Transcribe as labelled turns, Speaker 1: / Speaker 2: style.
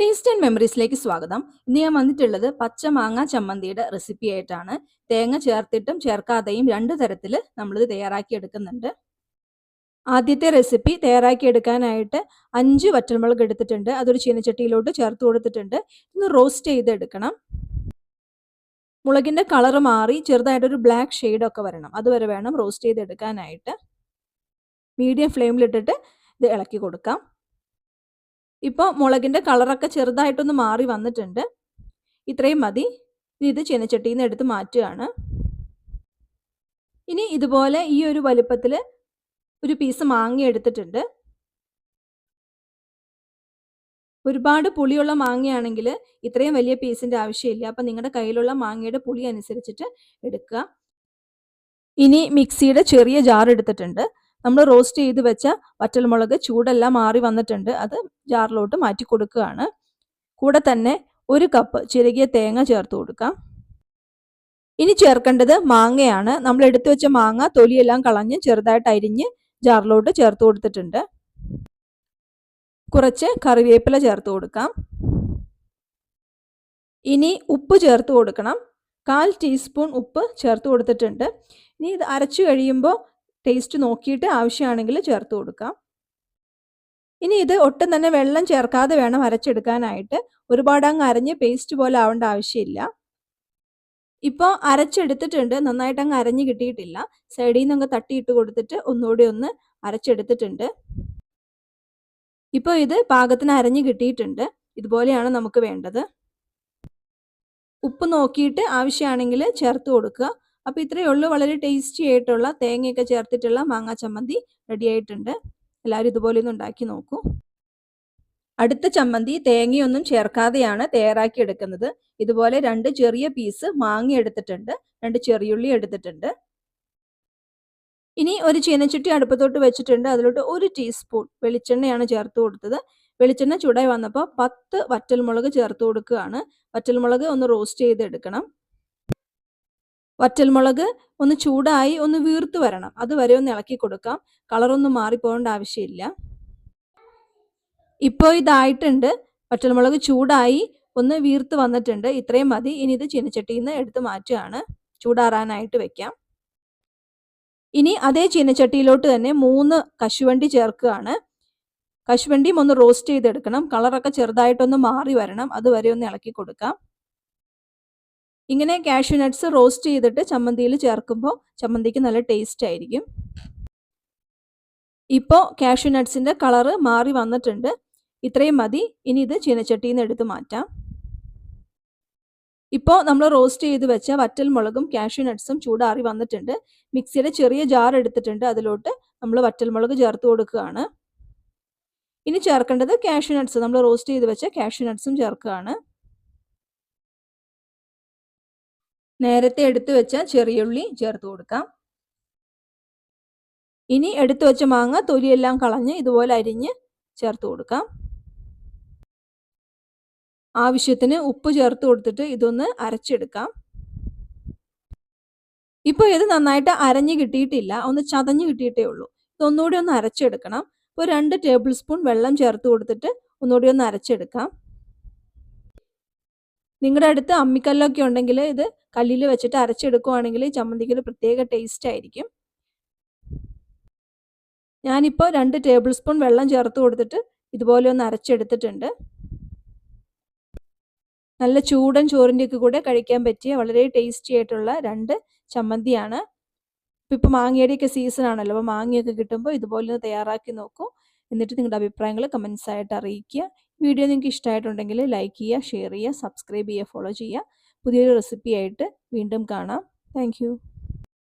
Speaker 1: Taste and മെമ്മറീസിലേക്ക് സ്വാഗതം. ഇന്ന് ഞാൻ വന്നിട്ടുള്ളത് പച്ച മാങ്ങ ചമ്മന്തിയുടെ റെസിപ്പി ആയിട്ടാണ്. തേങ്ങ ചേർത്തിട്ടും ചേർക്കാതെയും രണ്ട് തരത്തിൽ നമ്മളിത് തയ്യാറാക്കി എടുക്കുന്നുണ്ട്. ആദ്യത്തെ റെസിപ്പി തയ്യാറാക്കി എടുക്കാനായിട്ട് അഞ്ച് വറ്റൽമുളക് എടുത്തിട്ടുണ്ട്. അതൊരു ചീനച്ചട്ടിയിലോട്ട് ചേർത്ത് കൊടുത്തിട്ടുണ്ട്. ഇന്ന് റോസ്റ്റ് ചെയ്തെടുക്കണം. മുളകിന്റെ കളർ മാറി ചെറുതായിട്ടൊരു ബ്ലാക്ക് ഷെയ്ഡൊക്കെ വരണം. അതുവരെ വേണം റോസ്റ്റ് ചെയ്തെടുക്കാനായിട്ട്. മീഡിയം ഫ്ലെയിമിലിട്ടിട്ട് ഇത് ഇളക്കി കൊടുക്കാം. ഇപ്പോൾ മുളകിന്റെ കളറൊക്കെ ചെറുതായിട്ടൊന്ന് മാറി വന്നിട്ടുണ്ട്. ഇത്രയും മതി. ഇനി ഇത് ചീനച്ചട്ടിയിൽ നിന്ന് എടുത്ത് മാറ്റുകയാണ്. ഇനി ഇതുപോലെ ഈ ഒരു വലുപ്പത്തിൽ ഒരു പീസ് മാങ്ങ എടുത്തിട്ടുണ്ട്. ഒരുപാട് പുളിയുള്ള മാങ്ങയാണെങ്കിൽ ഇത്രയും വലിയ പീസിന്റെ ആവശ്യമില്ല. അപ്പം നിങ്ങളുടെ കയ്യിലുള്ള മാങ്ങയുടെ പുളി അനുസരിച്ചിട്ട് എടുക്കുക. ഇനി മിക്സിയുടെ ചെറിയ ജാർ എടുത്തിട്ടുണ്ട്. നമ്മൾ റോസ്റ്റ് ചെയ്ത് വെച്ച വറ്റൽമുളക് ചൂടെല്ലാം മാറി വന്നിട്ടുണ്ട്. അത് ജാറിലോട്ട് മാറ്റി കൊടുക്കുകയാണ്. കൂടെ തന്നെ ഒരു കപ്പ് ചിരകിയ തേങ്ങ ചേർത്ത് കൊടുക്കാം. ഇനി ചേർക്കേണ്ടത് മാങ്ങയാണ്. നമ്മൾ എടുത്തു വെച്ച മാങ്ങ തൊലിയെല്ലാം കളഞ്ഞ് ചെറുതായിട്ട് അരിഞ്ഞ് ജാറിലോട്ട് ചേർത്ത് കൊടുത്തിട്ടുണ്ട്. കുറച്ച് കറിവേപ്പില ചേർത്ത് കൊടുക്കാം. ഇനി ഉപ്പ് ചേർത്ത് കൊടുക്കണം. കാൽ ടീസ്പൂൺ ഉപ്പ് ചേർത്ത് കൊടുത്തിട്ടുണ്ട്. ഇനി ഇത് അരച്ചു കഴിയുമ്പോൾ ടേസ്റ്റ് നോക്കിയിട്ട് ആവശ്യമാണെങ്കിൽ ചേർത്ത് കൊടുക്കാം. ഇനി ഇത് ഒട്ടും തന്നെ വെള്ളം ചേർക്കാതെ വേണം അരച്ചെടുക്കാനായിട്ട്. ഒരുപാട് അങ്ങ് അരഞ്ഞ് പേസ്റ്റ് പോലെ ആവേണ്ട ആവശ്യമില്ല. ഇപ്പോൾ അരച്ചെടുത്തിട്ടുണ്ട്. നന്നായിട്ട് അങ്ങ് അരഞ്ഞ് കിട്ടിയിട്ടില്ല. സൈഡിൽ നിന്ന് അങ്ങ് തട്ടിയിട്ട് കൊടുത്തിട്ട് ഒന്നുകൂടി ഒന്ന് അരച്ചെടുത്തിട്ടുണ്ട്. ഇപ്പോൾ ഇത് പാകത്തിന് അരഞ്ഞ് കിട്ടിയിട്ടുണ്ട്. ഇതുപോലെയാണ് നമുക്ക് വേണ്ടത്. ഉപ്പ് നോക്കിയിട്ട് ആവശ്യമാണെങ്കിൽ ചേർത്ത് കൊടുക്കുക. അപ്പോൾ ഇത്രയേ ഉള്ളൂ. വളരെ ടേസ്റ്റി ആയിട്ടുള്ള തേങ്ങയൊക്കെ ചേർത്തിട്ടുള്ള മാങ്ങാ ചമ്മന്തി റെഡി ആയിട്ടുണ്ട്. എല്ലാവരും ഇതുപോലെ ഒന്ന് ഉണ്ടാക്കി നോക്കൂ. അടുത്ത ചമ്മന്തി തേങ്ങയൊന്നും ചേർക്കാതെയാണ് തയ്യാറാക്കി എടുക്കുന്നത്. ഇതുപോലെ രണ്ട് ചെറിയ പീസ് മാങ്ങ എടുത്തിട്ടുണ്ട്. രണ്ട് ചെറിയുള്ളി എടുത്തിട്ടുണ്ട്. ഇനി ഒരു ചീനച്ചട്ടി അടുപ്പത്തോട്ട് വെച്ചിട്ടുണ്ട്. അതിലോട്ട് ഒരു ടീസ്പൂൺ വെളിച്ചെണ്ണയാണ് ചേർത്ത് കൊടുത്തത്. വെളിച്ചെണ്ണ ചൂടായി വന്നപ്പോൾ പത്ത് വറ്റൽമുളക് ചേർത്ത് കൊടുക്കുകയാണ്. വറ്റൽമുളക് ഒന്ന് റോസ്റ്റ് ചെയ്തെടുക്കണം. വറ്റൽമുളക് ഒന്ന് ചൂടായി ഒന്ന് വീർത്ത് വരണം. അതുവരെ ഒന്ന് ഇളക്കി കൊടുക്കാം. കളറൊന്നും മാറിപ്പോകേണ്ട ആവശ്യമില്ല. ഇപ്പോൾ ഇതായിട്ടുണ്ട്. വറ്റൽമുളക് ചൂടായി ഒന്ന് വീർത്ത് വന്നിട്ടുണ്ട്. ഇത്രയും മതി. ഇനി ഇത് ചീനച്ചട്ടിയിൽ നിന്ന് എടുത്ത് മാറ്റുകയാണ്. ചൂടാറാനായിട്ട് വെക്കാം. ഇനി അതേ ചീനച്ചട്ടിയിലോട്ട് തന്നെ മൂന്ന് കശുവണ്ടി ചേർക്കുകയാണ്. കശുവണ്ടിയും ഒന്ന് റോസ്റ്റ് ചെയ്തെടുക്കണം. കളറൊക്കെ ചെറുതായിട്ടൊന്ന് മാറി വരണം. അതുവരെ ഒന്ന് ഇളക്കി കൊടുക്കാം. ഇങ്ങനെ കാഷ്യൂ നട്ട്സ് റോസ്റ്റ് ചെയ്തിട്ട് ചമ്മന്തിയിൽ ചേർക്കുമ്പോൾ ചമ്മന്തിക്ക് നല്ല ടേസ്റ്റ് ആയിരിക്കും. ഇപ്പോൾ കാഷ്യൂ നട്ട്സിന്റെ കളറ് മാറി വന്നിട്ടുണ്ട്. ഇത്രയും മതി. ഇനി ഇത് ചീനച്ചട്ടിയിൽ നിന്ന് എടുത്ത് മാറ്റാം. ഇപ്പോൾ നമ്മൾ റോസ്റ്റ് ചെയ്ത് വെച്ച വറ്റൽ മുളകും കാഷ്യൂ നട്ട്സും ചൂടാറി വന്നിട്ടുണ്ട്. മിക്സിയുടെ ചെറിയ ജാർ എടുത്തിട്ടുണ്ട്. അതിലോട്ട് നമ്മൾ വറ്റൽ മുളക് ചേർത്ത് കൊടുക്കുകയാണ്. ഇനി ചേർക്കേണ്ടത് കാഷ്യൂ നട്ട്സ് നമ്മൾ റോസ്റ്റ് ചെയ്ത് വെച്ച കാഷ്യൂ നട്ട്സും ചേർക്കുകയാണ്. നേരത്തെ എടുത്തു വെച്ച ചെറിയുള്ളി ചേർത്ത് കൊടുക്കാം. ഇനി എടുത്തു വെച്ച മാങ്ങ തൊലിയെല്ലാം കളഞ്ഞ് ഇതുപോലെ അരിഞ്ഞ് ചേർത്ത് കൊടുക്കാം. ആവശ്യത്തിന് ഉപ്പ് ചേർത്ത് കൊടുത്തിട്ട് ഇതൊന്ന് അരച്ചെടുക്കാം. ഇപ്പൊ ഇത് നന്നായിട്ട് അരഞ്ഞ് കിട്ടിയിട്ടില്ല. ഒന്ന് ചതഞ്ഞ് കിട്ടിയിട്ടേ ഉള്ളൂ. ഇതൊന്നുകൂടി ഒന്ന് അരച്ചെടുക്കണം. ഇപ്പൊ രണ്ട് ടേബിൾ സ്പൂൺ വെള്ളം ചേർത്ത് കൊടുത്തിട്ട് ഒന്നുകൂടി ഒന്ന് അരച്ചെടുക്കാം. നിങ്ങളുടെ അടുത്ത് അമ്മിക്കല്ലൊക്കെ ഉണ്ടെങ്കിൽ ഇത് കല്ലിൽ വെച്ചിട്ട് അരച്ചെടുക്കുവാണെങ്കിൽ ചമ്മന്തിക്ക് ഒരു പ്രത്യേക ടേസ്റ്റ് ആയിരിക്കും. ഞാനിപ്പോൾ രണ്ട് ടേബിൾ സ്പൂൺ വെള്ളം ചേർത്ത് കൊടുത്തിട്ട് ഇതുപോലെ ഒന്ന് അരച്ചെടുത്തിട്ടുണ്ട്. നല്ല ചൂടൻ ചോറിന്റെയൊക്കെ കൂടെ കഴിക്കാൻ പറ്റിയ വളരെ ടേസ്റ്റി ആയിട്ടുള്ള രണ്ട് ചമ്മന്തിയാണ്. ഇപ്പം ഇപ്പോൾ മാങ്ങയുടെയൊക്കെ സീസൺ ആണല്ലോ അപ്പോൾ മാങ്ങയൊക്കെ കിട്ടുമ്പോൾ ഇതുപോലെ ഒന്ന് തയ്യാറാക്കി നോക്കൂ. എന്നിട്ട് നിങ്ങളുടെ അഭിപ്രായങ്ങൾ കമൻസ് ആയിട്ട് അറിയിക്കുക. വീഡിയോ നിങ്ങൾക്ക് ഇഷ്ടമായിട്ടുണ്ടെങ്കിൽ ലൈക്ക് ചെയ്യുക ഷെയർ ചെയ്യുക സബ്സ്ക്രൈബ് ചെയ്യുക ഫോളോ ചെയ്യുക. പുതിയൊരു റെസിപ്പി ആയിട്ട് വീണ്ടും കാണാം. താങ്ക്